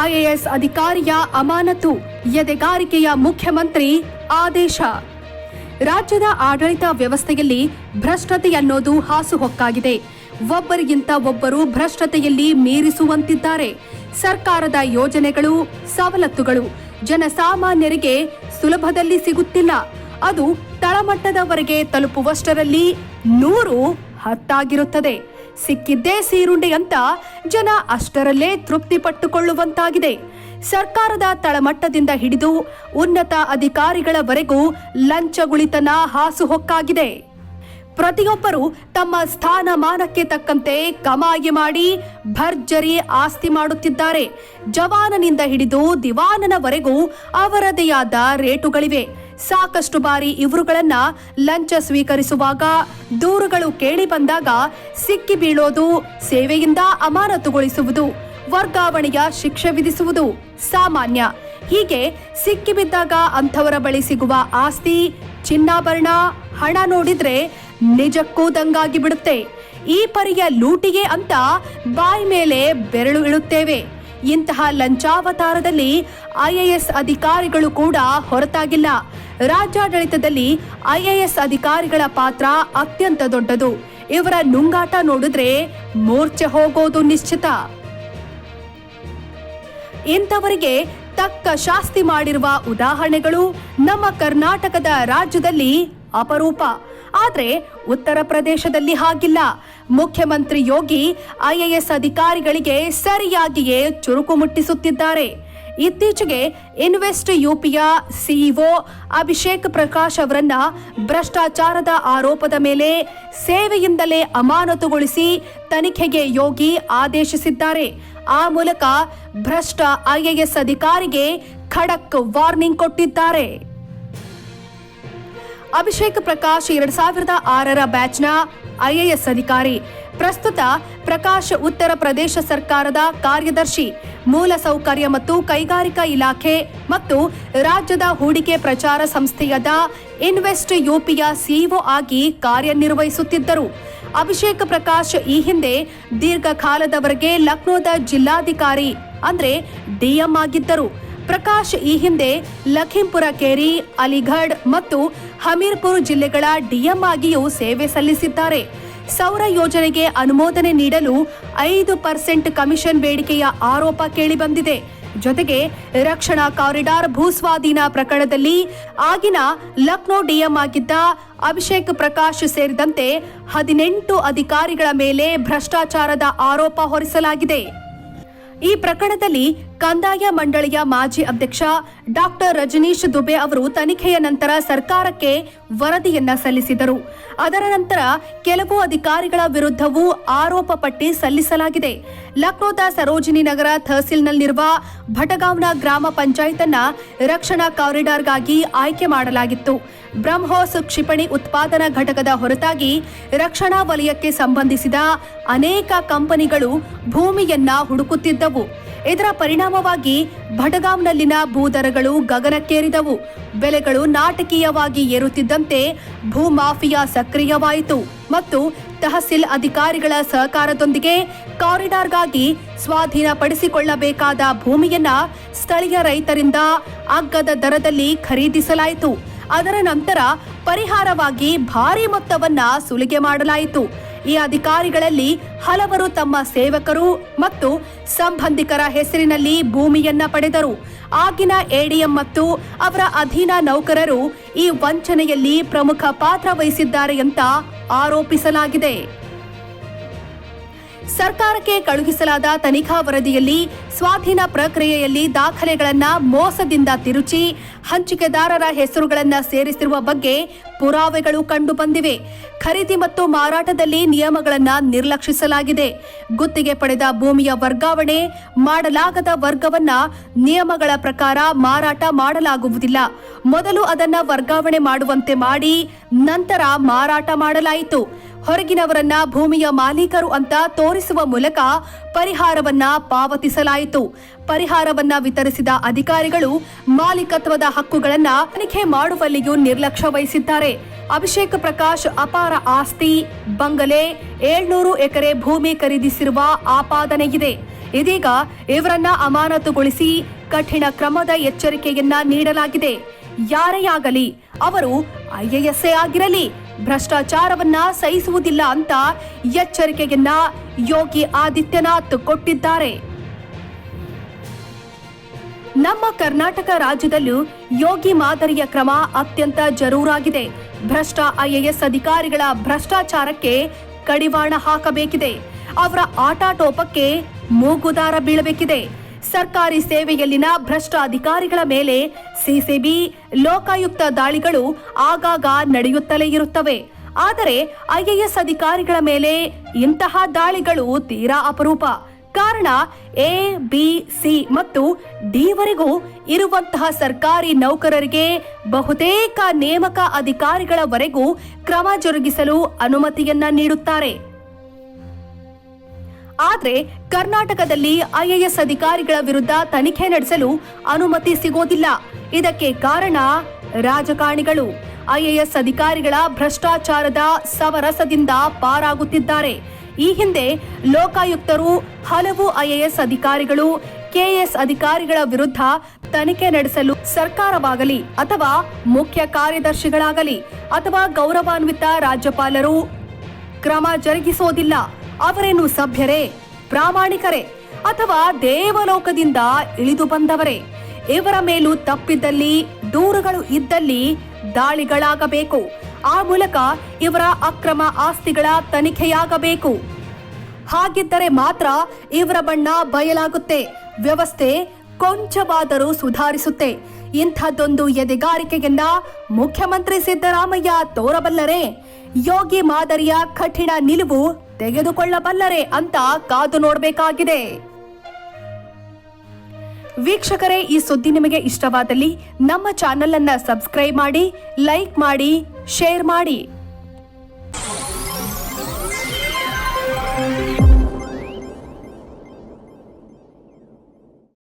IAS ಅಧಿಕಾರಿಯ ಅಮಾನತು ಎದೆಗಾರಿಕೆಯ ಮುಖ್ಯಮಂತ್ರಿ ಆದೇಶ. ರಾಜ್ಯದ ಆಡಳಿತ ವ್ಯವಸ್ಥೆಯಲ್ಲಿ ಭ್ರಷ್ಟತೆ ಅನ್ನೋದು ಹಾಸುಹೊಕ್ಕಾಗಿದೆ. ಒಬ್ಬರಿಗಿಂತ ಒಬ್ಬರು ಭ್ರಷ್ಟತೆಯಲ್ಲಿ ಮೀರಿಸುವಂತಿದ್ದಾರೆ. ಸರ್ಕಾರದ ಯೋಜನೆಗಳು ಸವಲತ್ತುಗಳು. ಜನಸಾಮಾನ್ಯರಿಗೆ ಸುಲಭದಲ್ಲಿ ಸಿಗುತ್ತಿಲ್ಲ. ಅದು ತಳಮಟ್ಟದವರೆಗೆ ತಲುಪುವಷ್ಟರಲ್ಲಿ ನೂರು ಹತ್ತಾಗಿರುತ್ತದೆ. ಸಿಕ್ಕಿದ್ದೇ ಸೀರುಂಡೆ ಅಂತ ಜನ ಅಷ್ಟರಲ್ಲೇ ತೃಪ್ತಿ ಪಟ್ಟುಕೊಳ್ಳುವಂತಾಗಿದೆ ಸರ್ಕಾರದ ತಳಮಟ್ಟದಿಂದ ಹಿಡಿದು ಉನ್ನತ ಅಧಿಕಾರಿಗಳವರೆಗೂ ಲಂಚಗುಳಿತನ ಹಾಸುಹೊಕ್ಕಾಗಿದೆ. ಪ್ರತಿಯೊಬ್ಬರು ತಮ್ಮ ಸ್ಥಾನಮಾನಕ್ಕೆ ತಕ್ಕಂತೆ ಕಮಾಯಿ ಮಾಡಿ ಭರ್ಜರಿ ಆಸ್ತಿ ಮಾಡುತ್ತಿದ್ದಾರೆ. ಜವಾನನಿಂದ ಹಿಡಿದು ದಿವಾನನವರೆಗೂ ಅವರದೇ ರೇಟುಗಳಿವೆ. ಸಾಕಷ್ಟು ಬಾರಿ ಇವರುಗಳನ್ನ ಲಂಚ ಸ್ವೀಕರಿಸುವಾಗ ದೂರುಗಳು ಕೇಳಿ ಬಂದಾಗ ಸಿಕ್ಕಿ ಬೀಳೋದು, ಸೇವೆಯಿಂದ ಅಮಾನತುಗೊಳಿಸುವುದು, ವರ್ಗಾವಣೆಯ ಶಿಕ್ಷೆ ವಿಧಿಸುವುದು ಸಾಮಾನ್ಯ. ಹೀಗೆ ಸಿಕ್ಕಿಬಿದ್ದಾಗ ಅಂಥವರ ಬಳಿ ಸಿಗುವ ಆಸ್ತಿ, ಚಿನ್ನಾಭರಣ, ಹಣ ನೋಡಿದ್ರೆ ನಿಜಕ್ಕೂ ದಂಗಾಗಿ ಬಿಡುತ್ತೆ. ಈ ಪರಿಯ ಲೂಟಿಗೆ ಅಂತ ಬಾಯಿ ಮೇಲೆ ಬೆರಳು ಇಳುತ್ತೇವೆ ಇಂತಹ ಲಂಚಾವತಾರದಲ್ಲಿ ಐಎಎಸ್ ಅಧಿಕಾರಿಗಳು ಕೂಡ ಹೊರತಾಗಿಲ್ಲ. ರಾಜ್ಯಾಡಳಿತದಲ್ಲಿ ಐಎಎಸ್ ಅಧಿಕಾರಿಗಳ ಪಾತ್ರ ಅತ್ಯಂತ ದೊಡ್ಡದು. ಇವರ ನುಂಗಾಟ ನೋಡಿದ್ರೆ ಮೂರ್ಛೆ ಹೋಗೋದು ನಿಶ್ಚಿತ. ಇಂಥವರಿಗೆ ತಕ್ಕ ಶಾಸ್ತಿ ಮಾಡಿರುವ ಉದಾಹರಣೆಗಳು ನಮ್ಮ ಕರ್ನಾಟಕದ ರಾಜ್ಯದಲ್ಲಿ ಅಪರೂಪ. ಆದರೆ ಉತ್ತರ ಪ್ರದೇಶದಲ್ಲಿ ಹಾಗಿಲ್ಲ. ಮುಖ್ಯಮಂತ್ರಿ ಯೋಗಿ ಐಎಎಸ್ ಅಧಿಕಾರಿಗಳಿಗೆ ಸರಿಯಾಗಿಯೇ ಚುರುಕು ಮುಟ್ಟಿಸುತ್ತಿದ್ದಾರೆ. ಇತ್ತೀಚೆಗೆ ಇನ್ವೆಸ್ಟ್ ಯುಪಿಯ ಸಿಇಒ ಅಭಿಷೇಕ್ ಪ್ರಕಾಶ್ ಅವರನ್ನ ಭ್ರಷ್ಟಾಚಾರದ ಆರೋಪದ ಮೇಲೆ ಸೇವೆಯಿಂದಲೇ ಅಮಾನತುಗೊಳಿಸಿ ತನಿಖೆಗೆ ಯೋಗಿ ಆದೇಶಿಸಿದ್ದಾರೆ. ಆ ಮೂಲಕ ಭ್ರಷ್ಟ ಐಎಎಸ್ ಅಧಿಕಾರಿಗೆ ಖಡಕ್ ವಾರ್ನಿಂಗ್ ಕೊಟ್ಟಿದ್ದಾರೆ. ಅಭಿಷೇಕ್ ಪ್ರಕಾಶ್ ಎರಡ್ ಸಾವಿರದ ಆರರ ಬ್ಯಾಚ್ನ ಐಎಎಸ್ ಅಧಿಕಾರಿ. ಪ್ರಸ್ತುತ ಪ್ರಕಾಶ್ ಉತ್ತರ ಪ್ರದೇಶ ಸರ್ಕಾರದ ಕಾರ್ಯದರ್ಶಿ ಮೂಲಸೌಕರ್ಯ ಮತ್ತು ಕೈಗಾರಿಕಾ ಇಲಾಖೆ ಮತ್ತು ರಾಜ್ಯದ ಹೂಡಿಕೆ ಪ್ರಚಾರ ಸಂಸ್ಥೆಯಾದ ಇನ್ವೆಸ್ಟ್ ಯುಪಿಯ ಸಿಇಒ ಆಗಿ ಕಾರ್ಯನಿರ್ವಹಿಸುತ್ತಿದ್ದರು. ಅಭಿಷೇಕ್ ಪ್ರಕಾಶ್ ಈ ಹಿಂದೆ ದೀರ್ಘಕಾಲದವರೆಗೆ ಲಕ್ನೋದ ಜಿಲ್ಲಾಧಿಕಾರಿ, ಅಂದ್ರೆ ಡಿಎಂ ಆಗಿದ್ದರು. ಪ್ರಕಾಶ್ ಈ ಹಿಂದೆ ಲಖೀಂಪುರ ಕೇರಿ ಅಲಿಗಢ್ ಮತ್ತು ಹಮೀರ್ಪುರ್ ಜಿಲ್ಲೆಗಳ ಡಿಎಂ ಆಗಿಯೂ ಸೇವೆ ಸಲ್ಲಿಸಿದ್ದಾರೆ. ಸೌರ ಯೋಜನೆಗೆ ಅನುಮೋದನೆ ನೀಡಲು ಐದು ಪರ್ಸೆಂಟ್ ಕಮಿಷನ್ ಬೇಡಿಕೆಯ ಆರೋಪ ಕೇಳಿಬಂದಿದೆ. ಜೊತೆಗೆ ರಕ್ಷಣಾ ಕಾರಿಡಾರ್ ಭೂಸ್ವಾಧೀನ ಪ್ರಕರಣದಲ್ಲಿ ಆಗಿನ ಲಕ್ನೋ ಡಿಎಂ ಆಗಿದ್ದ ಅಭಿಷೇಕ್ ಪ್ರಕಾಶ್ ಸೇರಿದಂತೆ ಹದಿನೆಂಟು ಅಧಿಕಾರಿಗಳ ಮೇಲೆ ಭ್ರಷ್ಟಾಚಾರದ ಆರೋಪ ಹೊರಿಸಲಾಗಿದೆ. ಈ ಪ್ರಕರಣದಲ್ಲಿ ಕಂದಾಯ ಮಂಡಳಿಯ ಮಾಜಿ ಅಧ್ಯಕ್ಷ ಡಾಕ್ಟರ್ ರಜನೀಶ್ ದುಬೆ ಅವರು ತನಿಖೆಯ ನಂತರ ಸರ್ಕಾರಕ್ಕೆ ವರದಿಯನ್ನ ಸಲ್ಲಿಸಿದರು. ಅದರ ನಂತರ ಕೆಲವು ಅಧಿಕಾರಿಗಳ ವಿರುದ್ಧವೂ ಆರೋಪ ಪಟ್ಟಿ ಸಲ್ಲಿಸಲಾಗಿದೆ. ಲಕ್ನೋದ ಸರೋಜಿನಿ ನಗರ ತಹಸೀಲ್ನಲ್ಲಿರುವ ಭಟಗಾಂವ್ನ ಗ್ರಾಮ ಪಂಚಾಯತ್ ಅನ್ನ ರಕ್ಷಣಾ ಕಾರಿಡಾರ್ಗಾಗಿ ಆಯ್ಕೆ ಮಾಡಲಾಗಿತ್ತು. ಬ್ರಹ್ಮೋಸ್ ಕ್ಷಿಪಣಿ ಉತ್ಪಾದನಾ ಘಟಕದ ಹೊರತಾಗಿ ರಕ್ಷಣಾ ವಲಯಕ್ಕೆ ಸಂಬಂಧಿಸಿದ ಅನೇಕ ಕಂಪನಿಗಳು ಭೂಮಿಯನ್ನ ಹುಡುಕುತ್ತಿದ್ದವು. ಇದರ ಪರಿಣಾಮವಾಗಿ ಭಟಗಾಂವ್ನಲ್ಲಿನ ಭೂದರಗಳು ಗಗನಕ್ಕೇರಿದವು. ಬೆಲೆಗಳು ನಾಟಕೀಯವಾಗಿ ಏರುತ್ತಿದ್ದಂತೆ ಭೂ ಮಾಫಿಯಾ ಸಕ್ರಿಯವಾಯಿತು ಮತ್ತು ತಹಸೀಲ್ ಅಧಿಕಾರಿಗಳ ಸಹಕಾರದೊಂದಿಗೆ ಕಾರಿಡಾರ್ಗಾಗಿ ಸ್ವಾಧೀನಪಡಿಸಿಕೊಳ್ಳಬೇಕಾದ ಭೂಮಿಯನ್ನ ಸ್ಥಳೀಯ ರೈತರಿಂದ ಅಗ್ಗದ ದರದಲ್ಲಿ ಖರೀದಿಸಲಾಯಿತು. ಅದರ ನಂತರ ಪರಿಹಾರವಾಗಿ ಭಾರಿ ಮೊತ್ತವನ್ನ ಸುಲಿಗೆ ಮಾಡಲಾಯಿತು. ಈ ಅಧಿಕಾರಿಗಳಲ್ಲಿ ಹಲವರು ತಮ್ಮ ಸೇವಕರು ಮತ್ತು ಸಂಬಂಧಿಕರ ಹೆಸರಿನಲ್ಲಿ ಭೂಮಿಯನ್ನ ಪಡೆದರು. ಆಗಿನ ಎಡಿಎಂ ಮತ್ತು ಅವರ ಅಧೀನ ನೌಕರರು ಈ ವಂಚನೆಯಲ್ಲಿ ಪ್ರಮುಖ ಪಾತ್ರ ವಹಿಸಿದ್ದಾರೆ ಅಂತ ಆರೋಪಿಸಲಾಗಿದೆ. ಸರ್ಕಾರಕ್ಕೆ ಕಳುಹಿಸಲಾದ ತನಿಖಾ ವರದಿಯಲ್ಲಿ ಸ್ವಾಧೀನ ಪ್ರಕ್ರಿಯೆಯಲ್ಲಿ ದಾಖಲೆಗಳನ್ನು ಮೋಸದಿಂದ ತಿರುಚಿ ಹಂಚಿಕೆದಾರರ ಹೆಸರುಗಳನ್ನು ಸೇರಿಸಿರುವ ಬಗ್ಗೆ ಪುರಾವೆಗಳು ಕಂಡುಬಂದಿವೆ ಖರೀದಿ ಮತ್ತು ಮಾರಾಟದಲ್ಲಿ ನಿಯಮಗಳನ್ನು ನಿರ್ಲಕ್ಷಿಸಲಾಗಿದೆ. ಗುತ್ತಿಗೆ ಪಡೆದ ಭೂಮಿಯ ವರ್ಗಾವಣೆ ಮಾಡಲಾಗದ ವರ್ಗವನ್ನ ನಿಯಮಗಳ ಪ್ರಕಾರ ಮಾರಾಟ ಮಾಡಲಾಗುವುದಿಲ್ಲ. ಮೊದಲು ಅದನ್ನ ವರ್ಗಾವಣೆ ಮಾಡುವಂತೆ ಮಾಡಿ ನಂತರ ಮಾರಾಟ ಮಾಡಲಾಯಿತು. ಹೊರಗಿನವರನ್ನ ಭೂಮಿಯ ಮಾಲೀಕರು ಅಂತ ತೋರಿಸುವ ಮೂಲಕ ಪರಿಹಾರವನ್ನ ಪಾವತಿಸಲಾಯಿತು. ಪರಿಹಾರವನ್ನ ವಿತರಿಸಿದ ಅಧಿಕಾರಿಗಳು ಮಾಲೀಕತ್ವದ ಹಕ್ಕುಗಳನ್ನ ತನಿಖೆ ಮಾಡುವಲ್ಲಿಯೂ ನಿರ್ಲಕ್ಷ್ಯ ವಹಿಸಿದ್ದಾರೆ. ಅಭಿಷೇಕ್ ಪ್ರಕಾಶ್ ಅಪಾರ ಆಸ್ತಿ, ಬಂಗಲೆ, ಏಳ್ನೂರು ಎಕರೆ ಭೂಮಿ ಖರೀದಿಸಿರುವ ಆಪಾದನೆಯಿದೆ. ಇದೀಗ ಇವರನ್ನ ಅಮಾನತುಗೊಳಿಸಿ ಕಠಿಣ ಕ್ರಮದ ಎಚ್ಚರಿಕೆಯನ್ನ ನೀಡಲಾಗಿದೆ. ಯಾರೇ ಆಗಲಿ, ಅವರು ಐಎಎಸ್ಎ ಆಗಿರಲಿ ಭ್ರಷ್ಟಾಚಾರವನ್ನ ಸಹಿಸುವುದಿಲ್ಲ ಅಂತ ಎಚ್ಚರಿಕೆಯನ್ನ ಯೋಗಿ ಆದಿತ್ಯನಾಥ್ ಕೊಟ್ಟಿದ್ದಾರೆ. ನಮ್ಮ ಕರ್ನಾಟಕ ರಾಜ್ಯದಲ್ಲೂ ಯೋಗಿ ಮಾದರಿಯ ಕ್ರಮ ಅತ್ಯಂತ ಜರೂರಾಗಿದೆ. ಭ್ರಷ್ಟ ಐಎಎಸ್ ಅಧಿಕಾರಿಗಳ ಭ್ರಷ್ಟಾಚಾರಕ್ಕೆ ಕಡಿವಾಣ ಹಾಕಬೇಕಿದೆ. ಅವರ ಆಟಾಟೋಪಕ್ಕೆ ಮೂಗುದಾರ ಬೀಳಬೇಕಿದೆ. ಸರ್ಕಾರಿ ಸೇವೆಯಲ್ಲಿನ ಭ್ರಷ್ಟ ಅಧಿಕಾರಿಗಳ ಮೇಲೆ ಸಿಸಿಬಿ, ಲೋಕಾಯುಕ್ತ ದಾಳಿಗಳು ಆಗಾಗ ನಡೆಯುತ್ತಲೇ ಇರುತ್ತವೆ. ಆದರೆ ಐಎಎಸ್ ಅಧಿಕಾರಿಗಳ ಮೇಲೆ ಇಂತಹ ದಾಳಿಗಳು ತೀರಾ ಅಪರೂಪ. ಕಾರಣ ಎ, ಬಿ, ಸಿ ಮತ್ತು ಡಿವರೆಗೂ ಇರುವಂತಹ ಸರ್ಕಾರಿ ನೌಕರರಿಗೆ ಬಹುತೇಕ ನೇಮಕ ಅಧಿಕಾರಿಗಳವರೆಗೂ ಕ್ರಮ ಜರುಗಿಸಲು ಅನುಮತಿಯನ್ನ ನೀಡುತ್ತಾರೆ. ಆದ್ರೆ ಕರ್ನಾಟಕದಲ್ಲಿ ಐಎಎಸ್ ಅಧಿಕಾರಿಗಳ ವಿರುದ್ಧ ತನಿಖೆ ನಡೆಸಲು ಅನುಮತಿ ಸಿಗೋದಿಲ್ಲ. ಇದಕ್ಕೆ ಕಾರಣ ರಾಜಕಾರಣಿಗಳು. ಐಎಎಸ್ ಅಧಿಕಾರಿಗಳ ಭ್ರಷ್ಟಾಚಾರದ ಸವರಸದಿಂದ ಪಾರಾಗುತ್ತಿದ್ದಾರೆ. ಈ ಹಿಂದೆ ಲೋಕಾಯುಕ್ತರು ಹಲವು ಐಎಎಸ್ ಅಧಿಕಾರಿಗಳು ಕೆಎಸ್ ಅಧಿಕಾರಿಗಳ ವಿರುದ್ಧ ತನಿಖೆ ನಡೆಸಲು ಸರ್ಕಾರವಾಗಲಿ ಅಥವಾ ಮುಖ್ಯ ಕಾರ್ಯದರ್ಶಿಗಳಾಗಲಿ ಅಥವಾ ಗೌರವಾನ್ವಿತ ರಾಜ್ಯಪಾಲರು ಕ್ರಮ ಜರುಗಿಸೋದಿಲ್ಲ. ಅವರೇನು ಸಭ್ಯರೇ, ಪ್ರಾಮಾಣಿಕರೇ ಅಥವಾ ದೇವಲೋಕದಿಂದ ಇಳಿದು ಬಂದವರೇ? ಇವರ ಮೇಲೂ ತಪ್ಪಿದ್ದಲ್ಲಿ, ದೂರುಗಳು ಇದ್ದಲ್ಲಿ ದಾಳಿಗಳಾಗಬೇಕು. ಆ ಮೂಲಕ ಇವರ ಅಕ್ರಮ ಆಸ್ತಿಗಳ ತನಿಖೆಯಾಗಬೇಕು. ಹಾಗಿದ್ದರೆ ಮಾತ್ರ ಇವರ ಬಣ್ಣ ಬಯಲಾಗುತ್ತೆ. ವ್ಯವಸ್ಥೆ ಕೊಂಚವಾದರೂ ಸುಧಾರಿಸುತ್ತೆ. ಇಂಥದ್ದೊಂದು ಎದೆಗಾರಿಕೆಯನ್ನ ಮುಖ್ಯಮಂತ್ರಿ ಸಿದ್ದರಾಮಯ್ಯ ತೋರಬಲ್ಲರೆ? ಯೋಗಿ ಮಾದರಿಯ ಕಠಿಣ ನಿಲುವು ತೆಗೆದುಕೊಳ್ಳಬಲ್ಲರೆ ಅಂತ ಕಾದು ನೋಡಬೇಕಾಗಿದೆ. ವೀಕ್ಷಕರೇ, ಈ ಸುದ್ದಿ ನಿಮಗೆ ಇಷ್ಟವಾದಲ್ಲಿ ನಮ್ಮ ಚಾನೆಲ್ ಅನ್ನ ಸಬ್ಸ್ಕ್ರೈಬ್ ಮಾಡಿ, ಲೈಕ್ ಮಾಡಿ, ಶೇರ್ ಮಾಡಿ.